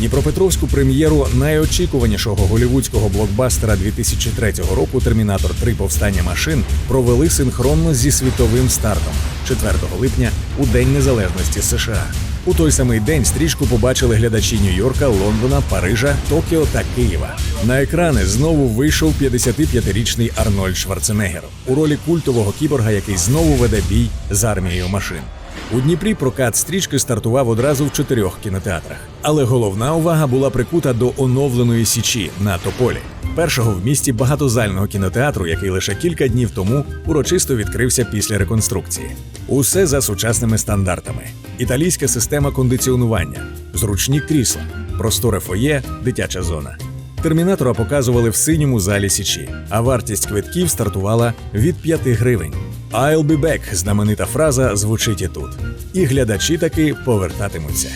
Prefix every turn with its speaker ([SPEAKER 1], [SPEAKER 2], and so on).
[SPEAKER 1] Дніпропетровську прем'єру найочікуванішого голівудського блокбастера 2003 року Термінатор 3 повстання машин провели синхронно зі світовим стартом 4 липня у День Незалежності США. У той самий день стрічку побачили глядачі Нью-Йорка, Лондона, Парижа, Токіо та Києва. На екрани знову вийшов 55-річний Арнольд Шварценеггер у ролі культового кіборга, який знову веде бій з армією машин. У Дніпрі прокат стрічки стартував одразу в чотирьох кінотеатрах, але головна увага була прикута до оновленої січі на Тополі, першого в місті багатозального кінотеатру, який лише кілька днів тому урочисто відкрився після реконструкції. Усе за сучасними стандартами: італійська система кондиціонування, зручні крісла, просторе фоє, дитяча зона. Термінатора показували в синьому залі Січі, а вартість квитків стартувала від 5 гривень. «I'll be back» – знаменита фраза звучить і тут. І глядачі таки повертатимуться.